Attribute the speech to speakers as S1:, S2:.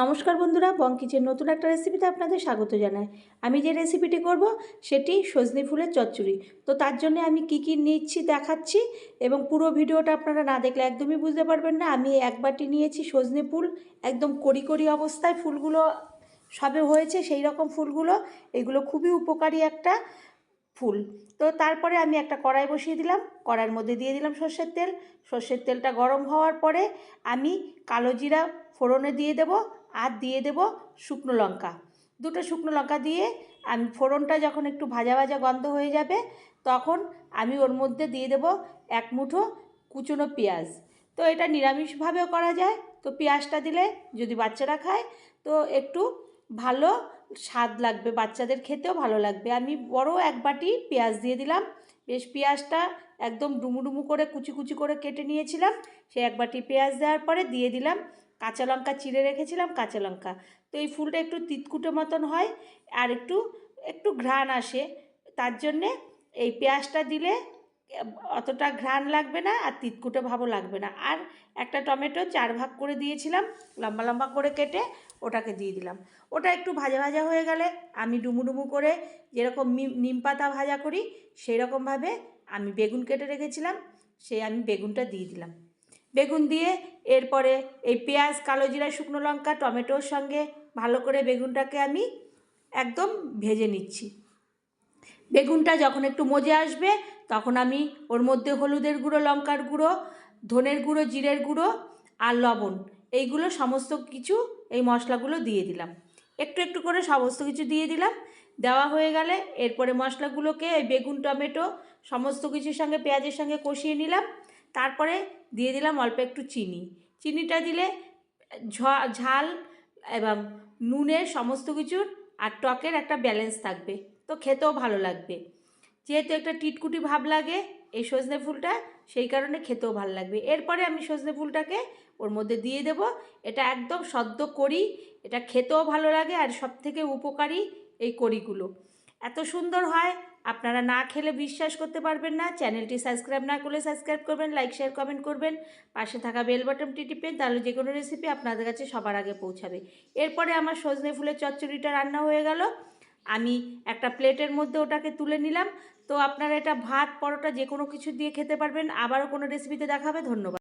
S1: নমস্কার বন্ধুরা, বং কিচেন নতুন একটা রেসিপিতে আপনাদের স্বাগত জানাই। আমি যে রেসিপিটি করব, সেটি সজনে ফুলের চচ্চড়ি। তো তার জন্য আমি কি কি নিচ্ছি দেখাচ্ছি এবং পুরো ভিডিওটা আপনারা না দেখলে একদমই বুঝতে পারবেন না। আমি এক বাটি নিয়েছি সজনে ফুল, একদম কড়ি কড়ি অবস্থায় ফুলগুলো সবে হয়েছে সেই রকম ফুলগুলো, এগুলো খুবই উপকারী একটা ফুল। তো তারপরে আমি একটা কড়াই বসিয়ে দিলাম, কড়াইয়ের মধ্যে দিয়ে দিলাম সর্ষের তেল। সর্ষের তেলটা গরম হওয়ার পরে আমি কালো জিরা ফোড়নে দিয়ে দেব আর দিয়ে দেব শুকনো লঙ্কা। দুটো শুকনো লঙ্কা দিয়ে আমি ফোড়নটা যখন একটু ভাজা ভাজা গন্ধ হয়ে যাবে, তখন আমি ওর মধ্যে দিয়ে দেব এক মুঠো কুচনো পেঁয়াজ। তো এটা নিরামিষভাবেও করা যায়। তো পেঁয়াজটা দিলে যদি বাচ্চারা খায়, তো একটু ভালো স্বাদ লাগবে, বাচ্চাদের খেতেও ভালো লাগবে। আমি বড় এক বাটি পেঁয়াজ দিয়ে দিলাম। বেশ পেঁয়াজটা একদম ডুমু ডুমু করে, কুচি কুচি করে কেটে নিয়েছিলাম। সেই এক বাটি পেঁয়াজ দেওয়ার পরে দিয়ে দিলাম। কাঁচা লঙ্কা চিড়ে রেখেছিলাম, কাঁচা লঙ্কা। তো এই ফুলটা একটু তিতকুটে মতন হয় আর একটু একটু ঘ্রাণ আসে। তার জন্যে এই পেঁয়াজটা দিলে অতটা ঘ্রাণ লাগবে না আর তিতকুটে ভাবও লাগবে না। আর একটা টমেটো চার ভাগ করে দিয়েছিলাম, লম্বা লম্বা করে কেটে ওটাকে দিয়ে দিলাম। ওটা একটু ভাজা ভাজা হয়ে গেলে আমি ডুমু ডুমু করে যেরকম নিম পাতা ভাজা করি সেই রকমভাবে আমি বেগুন কেটে রেখেছিলাম সেই আমি বেগুনটা দিয়ে দিলাম। বেগুন দিয়ে এরপরে এই পেঁয়াজ, কালো জিরা, শুকনো লঙ্কা, টমেটোর সঙ্গে ভালো করে বেগুনটাকে আমি একদম ভেজে নিচ্ছি। বেগুনটা যখন একটু মজে আসবে, তখন আমি ওর মধ্যে হলুদের গুঁড়ো, লঙ্কার গুঁড়ো, ধনের গুঁড়ো, জিরের গুঁড়ো আর লবণ, এইগুলো সমস্ত কিছু এই মশলাগুলো দিয়ে দিলাম। একটু একটু করে সমস্ত কিছু দিয়ে দিলাম। দেওয়া হয়ে গেলে এরপরে মশলাগুলোকে এই বেগুন, টমেটো, সমস্ত কিছুর সঙ্গে পেঁয়াজের সঙ্গে কষিয়ে নিলাম। তারপরে দিয়ে দিলাম অল্প একটু চিনি। চিনিটা দিলে ঝাল এবং নুনের সমস্ত কিছুর আর টকের একটা ব্যালেন্স থাকবে। তো খেতেও ভালো লাগবে। যেহেতু একটা টিটকুটি ভাব লাগে এই সজনে ফুলটা, সেই কারণে খেতেও ভালো লাগবে। এরপরে আমি সজনে ফুলটাকে ওর মধ্যে দিয়ে দেব। এটা একদম সদ্য করি এটা খেতেও ভালো লাগে আর সব থেকে উপকারী এই কড়িগুলো। এত সুন্দর হয়, আপনারা না খেলে বিশ্বাস করতে পারবেন না। চ্যানেলটি সাবস্ক্রাইব না করলে সাবস্ক্রাইব করবেন, লাইক, শেয়ার, কমেন্ট করবেন। পাশে থাকা বেল বাটনটি টিপেন, তাহলে যে কোনো রেসিপি আপনাদের কাছে সবার আগে পৌঁছাবে। এরপরে আমার সজনে ফুলের চচ্চড়িটা রান্না হয়ে গেল। আমি একটা প্লেটের মধ্যে ওটাকে তুলে নিলাম। তো আপনারা এটা ভাত, পরোটা যে কোনো কিছু দিয়ে খেতে পারবেন। আবারও কোনো রেসিপিতে দেখাবে। ধন্যবাদ।